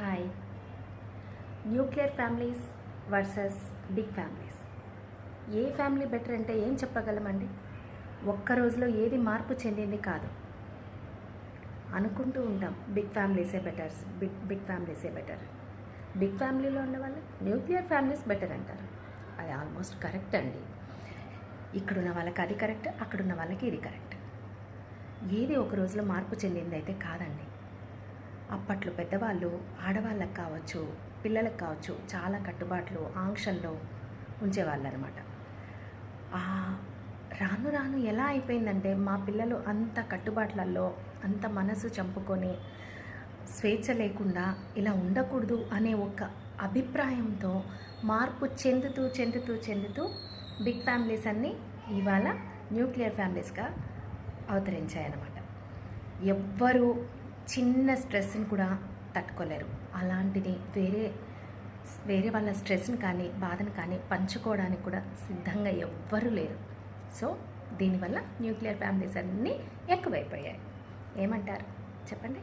Hi nuclear families versus big families ఏ family better అంటే ఏం చెప్పగలమండి? ఒక్క రోజులో ఏది మార్పు చెందింది కాదు. అనుకుంటూ ఉంటాం బిగ్ ఫ్యామిలీసే బెటర్ బిగ్ బిగ్ ఫ్యామిలీసే బెటర్ బిగ్ ఫ్యామిలీలో ఉన్న వాళ్ళు న్యూక్లియర్ ఫ్యామిలీస్ బెటర్ అంటారు. అది ఆల్మోస్ట్ కరెక్ట్ అండి. ఇక్కడున్న వాళ్ళకి అది కరెక్ట్ అక్కడున్న వాళ్ళకి ఇది కరెక్ట్ ఏది ఒక రోజులో మార్పు చెందింది అయితే కాదండి. అప్పట్లో పెద్దవాళ్ళు ఆడవాళ్ళకు కావచ్చు పిల్లలకు కావచ్చు చాలా కట్టుబాట్లు ఆంక్షల్లో ఉంచేవాళ్ళు అనమాట రాను రాను ఎలా అయిపోయిందంటే మా పిల్లలు అంత కట్టుబాట్లలో అంత మనసు చంపుకొని స్వేచ్ఛ లేకుండా ఇలా ఉండకూడదు అనే ఒక అభిప్రాయంతో మార్పు చెందుతూ చెందుతూ చెందుతూ బిగ్ ఫ్యామిలీస్ అన్నీ ఇవాళ న్యూక్లియర్ ఫ్యామిలీస్గా అవతరించాయన్నమాట. ఎవ్వరూ చిన్న స్ట్రెస్ని కూడా తట్టుకోలేరు. అలాంటిది వేరే వేరే వాళ్ళ స్ట్రెస్ని కానీ బాధను కానీ పంచుకోవడానికి కూడా సిద్ధంగా ఎవ్వరూ లేరు. సో దీనివల్ల న్యూక్లియర్ ఫ్యామిలీస్ అన్నీ ఎక్కువైపోయాయి. ఏమంటారు? చెప్పండి.